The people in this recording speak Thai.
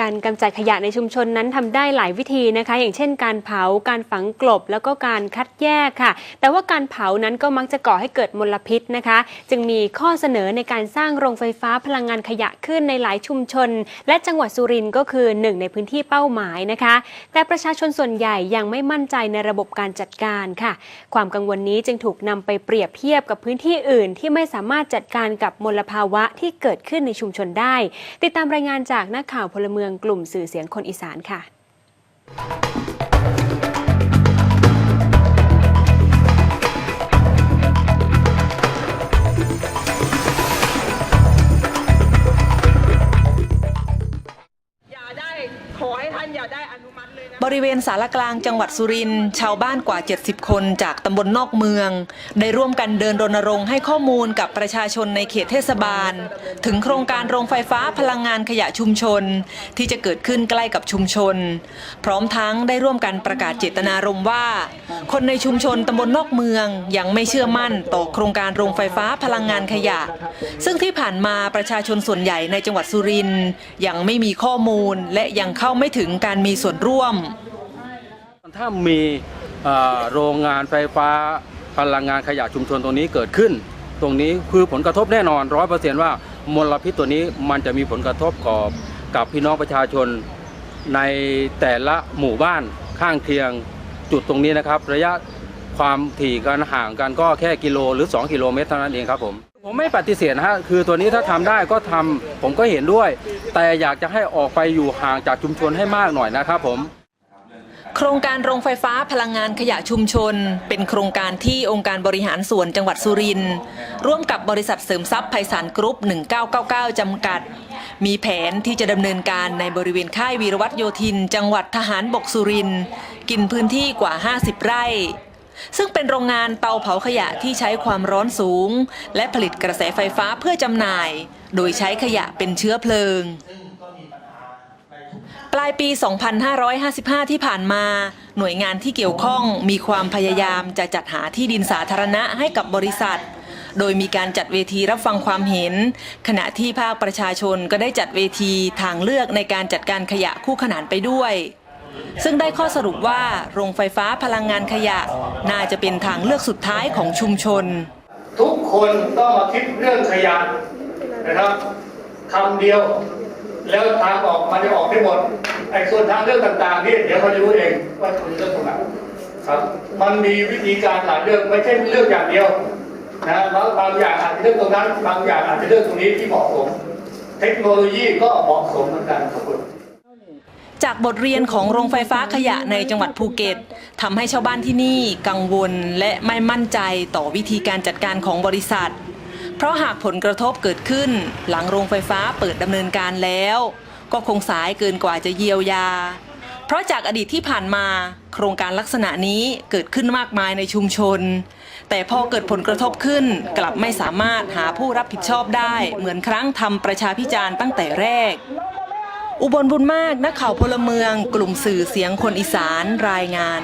การกำจัดขยะในชุมชนนั้นทำได้หลายวิธีนะคะ อย่างเช่นการเผาการฝังกลบ แล้วก็การคัดแยกค่ะ แต่ว่าการเผานั้นก็มักจะก่อให้เกิดมลพิษนะคะ จึงมีข้อเสนอในการสร้างโรงไฟฟ้าพลังงานขยะขึ้นในหลายชุมชน และจังหวัดสุรินทร์ก็คือหนึ่งในพื้นที่เป้าหมายนะคะ แต่ประชาชนส่วนใหญ่ยังไม่มั่นใจในระบบการจัดการค่ะ ความกังวลนี้จึงถูกนำไปเปรียบเทียบกับพื้นที่อื่น ที่ไม่สามารถจัดการกับมลภาวะที่เกิดขึ้นในชุมชนได้ ติดตามรายงานจากนักข่าวพลเมืองกลุ่มสื่อเสียงคนอีสานค่ะ ริเวณสารกลางจังหวัดสุรินทร์ชาวบ้านกว่า 70 คนจากตำบลนอกเมือง ได้ร่วมกันเดินรณรงค์ให้ข้อมูลกับประชาชนในเขตเทศบาล ถึงโครงการโรงไฟฟ้าพลังงานขยะชุมชน ที่จะเกิดขึ้นใกล้กับชุมชน พร้อมทั้งได้ร่วมกันประกาศเจตนารมณ์ว่า คนในชุมชนตำบลนอกเมืองยังไม่เชื่อมั่นต่อโครงการโรงไฟฟ้าพลังงานขยะ ซึ่งที่ผ่านมาประชาชนส่วนใหญ่ในจังหวัดสุรินทร์ยังไม่มีข้อมูลและยังเข้าไม่ถึงการมีส่วนร่วม ถ้ามีโรงงานไฟฟ้าพลังงานขยะชุมชนตรงนี้เกิดขึ้น ตรงนี้คือผลกระทบแน่นอนร้อยเปอร์เซนต์ว่ามลพิษตัวนี้มันจะมีผลกระทบกับกับพี่น้องประชาชนในแต่ละหมู่บ้านข้างเคียงจุดตรงนี้นะครับ ระยะความถี่กันห่างกันก็แค่กิโลหรือ 2 กิโลเมตรเท่านั้นเองครับผมผมไม่ปฏิเสธนะฮะคือตัวนี้ถ้าทำได้ก็ทำผมก็เห็นด้วย แต่อยากจะให้ออกไปอยู่ห่างจากชุมชนให้มากหน่อยนะครับผม โครงการโรงไฟฟ้าพลังงานขยะชุมชน เป็นโครงการที่องค์การบริหารส่วนจังหวัดสุรินทร์ร่วมกับบริษัทเสริมทรัพย์ไพศาลกรุ๊ป 1999 จำกัด มีแผนที่จะดำเนินการในบริเวณค่ายวีรวัตโยธิน จังหวัดทหารบกสุรินทร์กินพื้นที่กว่า 50 ไร่ ซึ่งเป็นโรงงานเตาเผาขยะที่ใช้ความร้อนสูง และผลิตกระแสไฟฟ้าเพื่อจำหน่าย โดยใช้ขยะเป็นเชื้อเพลิง ลายปี 2555 ที่ผ่านมา หน่วยงานที่เกี่ยวข้องมีความพยายามจะจัดหาที่ดินสาธารณะให้กับบริษัท โดยมีการจัดเวทีรับฟังความเห็น ขณะที่ภาคประชาชนก็ได้จัดเวทีทางเลือกในการจัดการขยะคู่ขนานไปด้วย ซึ่งได้ข้อสรุปว่าโรงไฟฟ้าพลังงานขยะ น่าจะเป็นทางเลือกสุดท้ายของชุมชน ทุกคนต้องมาคิดเรื่องขยะนะครับคำเดียว แล้วทางออกมันจะออกให้หมดไอ้ส่วนทางเรื่องต่างๆนี่เดี๋ยวเขาจะรู้เองว่าคุณเรื่องตรงไหนครับ มันมีวิธีการหลายเรื่องไม่ใช่เรื่องอย่างเดียวนะบางบางอย่างอาจจะเรื่องตรงนั้นบางอย่างอาจจะเรื่องตรงนี้ที่เหมาะสม เทคโนโลยีก็เหมาะสมเหมือนกันขอบคุณจากบทเรียนของโรงไฟฟ้าขยะในจังหวัดภูเก็ตทำให้ชาวบ้านที่นี่กังวลและไม่มั่นใจต่อวิธีการจัดการของบริษัท เพราะหากผลกระทบเกิดขึ้น หลังโรงไฟฟ้าเปิดดำเนินการแล้ว ก็คงสายเกินกว่าจะเยียวยา เพราะจากอดีตที่ผ่านมา โครงการลักษณะนี้เกิดขึ้นมากมายในชุมชน แต่พอเกิดผลกระทบขึ้น กลับไม่สามารถหาผู้รับผิดชอบได้ เหมือนครั้งทำประชาพิจารณ์ตั้งแต่แรก อุบลบุญมากนักข่าวพลเมือง กลุ่มสื่อเสียงคนอีสานรายงาน